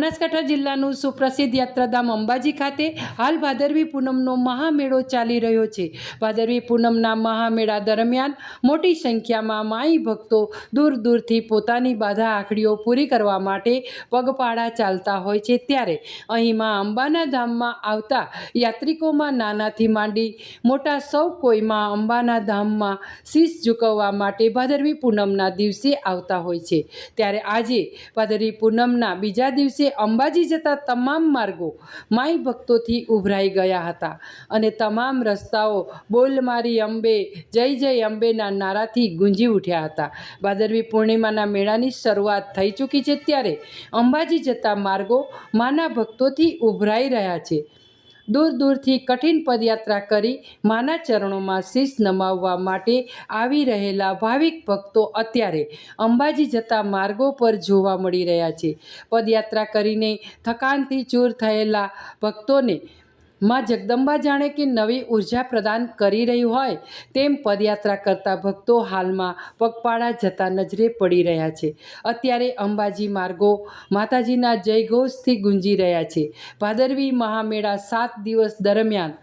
બનાસકાંઠા જિલ્લાનું સુપ્રસિદ્ધ યાત્રાધામ અંબાજી ખાતે હાલ ભાદરવી પૂનમનો મહામેળો ચાલી રહ્યો છે. ભાદરવી પૂનમના મહામેળા દરમિયાન મોટી સંખ્યામાં માઈ ભક્તો દૂર દૂરથી પોતાની બાધા આખડીઓ પૂરી કરવા માટે પગપાળા ચાલતા હોય છે ત્યારે અહીં માં અંબાના ધામમાં આવતા યાત્રિકોમાં નાનાથી માંડી મોટા સૌ કોઈ માં અંબાના ધામમાં શીશ ઝુકવવા માટે ભાદરવી પૂનમના દિવસે આવતા હોય છે. ત્યારે આજે ભાદરવી પૂનમના બીજા દિવસે અંબાજી જતા તમામ માર્ગો માઈ ભક્તોથી ઉભરાઈ ગયા હતા. અને તમામ રસ્તાઓ બોલ મારી અંબે, જય જય અંબેના નારાથી ગુંજી ઉઠ્યા હતા. ભાદરવી પૂર્ણિમાના મેળાની શરૂઆત થઈ ચૂકી છે ત્યારે અંબાજી જતા માર્ગો માના ભક્તોથી ઉભરાઈ રહ્યા છે. દૂર દૂરથી કઠિન પદયાત્રા કરી માના ચરણોમાં શીશ નમાવવા માટે આવી રહેલા ભાવિક ભક્તો અત્યારે અંબાજી જતા માર્ગો પર જોવા મળી રહ્યા છે. પદયાત્રા કરીને થકાનથી ચૂર થયેલા ભક્તોને માં જગદંબા જાણે કે નવી ઊર્જા પ્રદાન કરી રહી હોય તેમ પદયાત્રા કરતા ભક્તો હાલમાં પગપાળા જતા નજરે પડી રહ્યા છે. અત્યારે અંબાજી માર્ગો માતાજીના જયઘોષથી ગુંજી રહ્યા છે. ભાદરવી મહામેળા સાત દિવસ દરમિયાન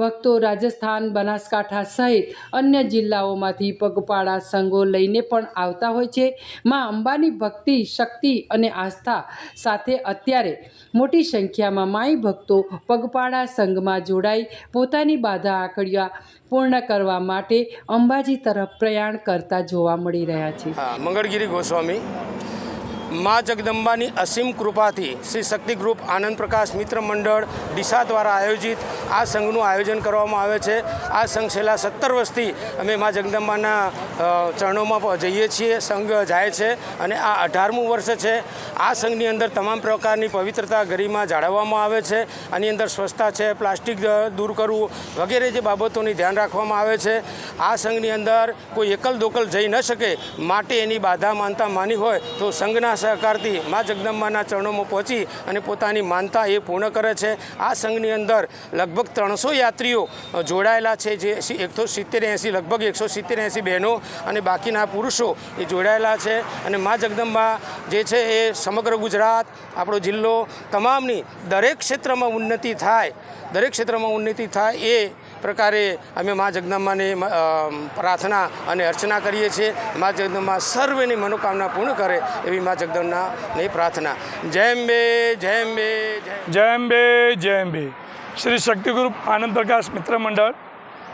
ભક્તો રાજસ્થાન, બનાસકાંઠા સહિત અન્ય જિલ્લાઓમાંથી પગપાળા સંઘો લઈને પણ આવતા હોય છે. માં અંબાની ભક્તિ, શક્તિ અને આસ્થા સાથે અત્યારે મોટી સંખ્યામાં માઈ ભક્તો પગપાળા સંઘમાં જોડાઈ પોતાની બાધા આકડિયા પૂર્ણ કરવા માટે અંબાજી તરફ પ્રયાણ કરતા જોવા મળી રહ્યા છે. મંગળગીરી ગોસ્વામી મા જગદંબાની અસીમ કૃપાથી શ્રી શક્તિ ગ્રુપ આનંદ પ્રકાશ મિત્ર મંડળ ડીસા દ્વારા આયોજિત આ સંઘનું આયોજન કરવામાં આવે છે. આ સંઘ છેલ્લા સત્તર વર્ષથી અમે મા જગદંબાના ચરણોમાં જઈએ છીએ. સંઘ જાય છે અને આ અઢારમું વર્ષ છે. આ સંઘની અંદર તમામ પ્રકારની પવિત્રતા ગરિમા જાળવવામાં આવે છે. આની અંદર સ્વચ્છતા છે, પ્લાસ્ટિક દૂર કરવું વગેરે જે બાબતોની ધ્યાન રાખવામાં આવે છે. આ સંઘની અંદર કોઈ એકલ દોકલ જઈ ન શકે. માટે એની બાધા માનતા માની હોય તો સંઘના સહકારથી મા જગદંબાના ચરણોમાં પહોંચી અને પોતાની માનતા એ પૂર્ણ કરે છે. આ સંઘની અંદર લગભગ ત્રણસો યાત્રીઓ જોડાયેલા છે જે એકસો સિત્તેર એંસી, લગભગ એકસો સિત્તેર એંસી બહેનો અને બાકીના પુરુષો એ જોડાયેલા છે. અને મા જગદંબા જે છે એ સમગ્ર ગુજરાત, આપણો જિલ્લો, તમામની દરેક ક્ષેત્રમાં ઉન્નતિ થાય, દરેક ક્ષેત્રમાં ઉન્નતિ થાય એ પ્રકારે અમે મા જગદંબાની પ્રાર્થના અને અર્ચના કરીએ છીએ. મા જગદંબા સર્વેની મનોકામના પૂર્ણ કરે એવી મા જગદંબાની પ્રાર્થના. જયમ બે જય બે જય બે અંબે, જય અંબે. શ્રી શક્તિગુરુ આનંદ પ્રકાશ મિત્ર મંડળ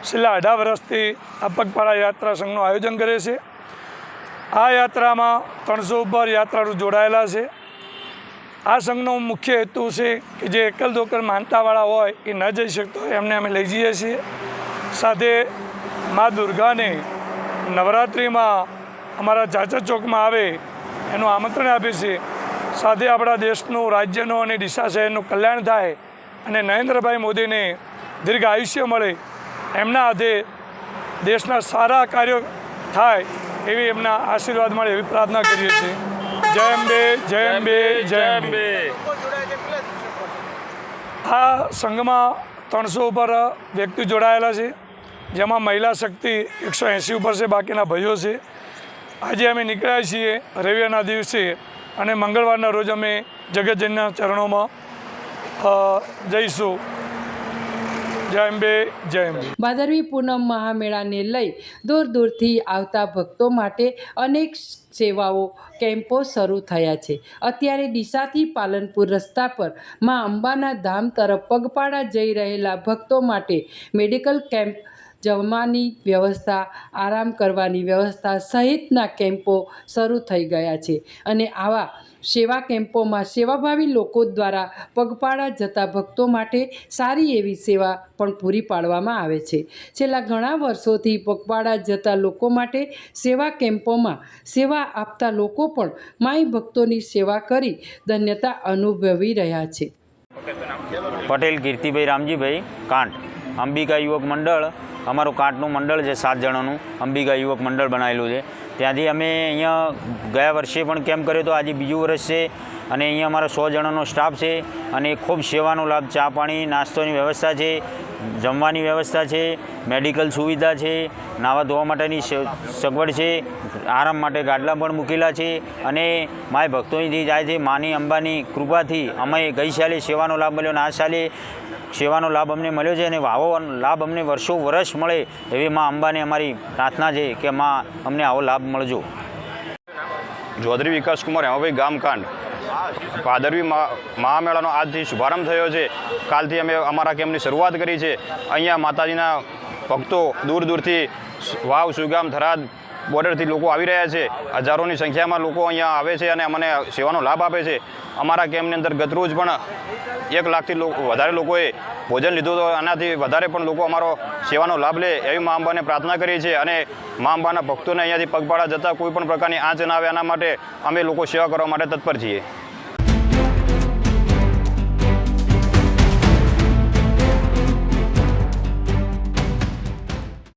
છેલ્લા અઢાર વર્ષથી અપગપાળા યાત્રા સંઘનું આયોજન કરે છે. આ યાત્રામાં ત્રણસો ઉપર યાત્રાળુ જોડાયેલા છે. આ સંઘનો મુખ્ય હેતુ છે કે જે એકલ દોકલ માનતાવાળા હોય એ ન જઈ શકતો એમને અમે લઈ જઈએ છીએ. સાથે મા દુર્ગાને નવરાત્રિમાં અમારા ચાચા ચોકમાં આવે એનું આમંત્રણ આપીએ છીએ સાથે આપણા દેશનું, રાજ્યનું અને ડીસા શહેરનું કલ્યાણ થાય અને નરેન્દ્રભાઈ મોદીને દીર્ઘ આયુષ્ય મળે એમના હાથે દેશના સારા કાર્યો થાય એવી એમના આશીર્વાદ મળે એવી પ્રાર્થના કરીએ છીએ. જય અંબે જય અંબે જય અંબે. આ સંઘમાં ત્રણસો ઉપર વ્યક્તિ જોડાયેલા છે જેમાં મહિલા શક્તિ એકસો એંસી ઉપર છે બાકીના ભાઈઓ છે. આજે અમે નીકળ્યા છીએ રવિવારના દિવસે અને મંગળવારના રોજ અમે જગતજનના ચરણોમાં જઈશું. જય અંબે ભાદરવી પૂનમ મહામેળાને લઈ દૂર દૂરથી આવતા ભક્તો માટે અનેક સેવાઓ, કેમ્પો શરૂ થયા છે. અત્યારે ડીસાથી પાલનપુર રસ્તા પરમાં અંબાના ધામ તરફ પગપાળા જઈ રહેલા ભક્તો માટે મેડિકલ કેમ્પ જમવાની વ્યવસ્થા, આરામ કરવાની વ્યવસ્થા સહિતના કેમ્પો શરૂ થઈ ગયા છે. અને આવા સેવા કેમ્પોમાં સેવાભાવી લોકો દ્વારા પગપાળા જતા ભક્તો માટે સારી એવી સેવા પણ પૂરી પાડવામાં આવે છે. છેલ્લા ઘણા વર્ષોથી પગપાળા જતા લોકો માટે સેવા કેમ્પોમાં સેવા આપતા લોકો પણ માઈ ભક્તોની સેવા કરી ધન્યતા અનુભવી રહ્યા છે. પટેલ, કીર્તિભાઈ રામજીભાઈ કાંટ અંબિકા યુવક મંડળ, અમારું કાંટનું મંડળ છે સાત જણાનું, અંબિકા યુવક મંડળ બનાવેલું છે. ત્યાંથી અમે અહીંયા ગયા વર્ષે પણ કેમ્પ કર્યો હતો આજે બીજું વર્ષ છે અને અહીંયા અમારો સો જણાનો સ્ટાફ છે અને ખૂબ સેવાનો લાભ, ચા પાણી, નાસ્તોની વ્યવસ્થા છે. જમવાની વ્યવસ્થા છે, મેડિકલ સુવિધા છે, નાવા ધોવા માટેની સગવડ છે, આરામ માટે ગાડલા પણ મૂકેલા છે અને માય ભક્તોની જાય છે, માની અંબાની કૃપાથી અમે ગઈ સાલે સેવાનો લાભ મળ્યો અને આ સાલે સેવાનો લાભ અમને મળ્યો છે અને આવો લાભ અમને વર્ષો વર્ષ મળે એવી મા અંબાને અમારી પ્રાર્થના છે કે માં અમને આવો લાભ મળજો. ચૌધરી વિકાસકુમાર હેમાભાઈ ગામકાંડ ભાદરવી મહા- મહામેળાનો આજથી શુભારંભ થયો છે. કાલથી અમે અમારા કેમ્પની શરૂઆત કરી છે. અહીંયા માતાજીના ભક્તો દૂર દૂરથી વાવ, સુગામ, થરાદ બોર્ડરથી લોકો આવી રહ્યા છે. હજારોની સંખ્યામાં લોકો અહીંયા આવે છે અને અમને સેવાનો લાભ આપે છે. અમારા કેમ્પની અંદર ગતરોજ પણ એક લાખથી વધારે લોકોએ ભોજન લીધું તો આનાથી વધારે પણ લોકો અમારો સેવાનો લાભ લે એવી મા અંબાને પ્રાર્થના કરીએ છીએ અને મા અંબાના ભક્તોને અહીંયાથી પગપાળા જતાં કોઈ પણ પ્રકારની આંચ ના આવે એના માટે અમે લોકો સેવા કરવા માટે તત્પર છીએ.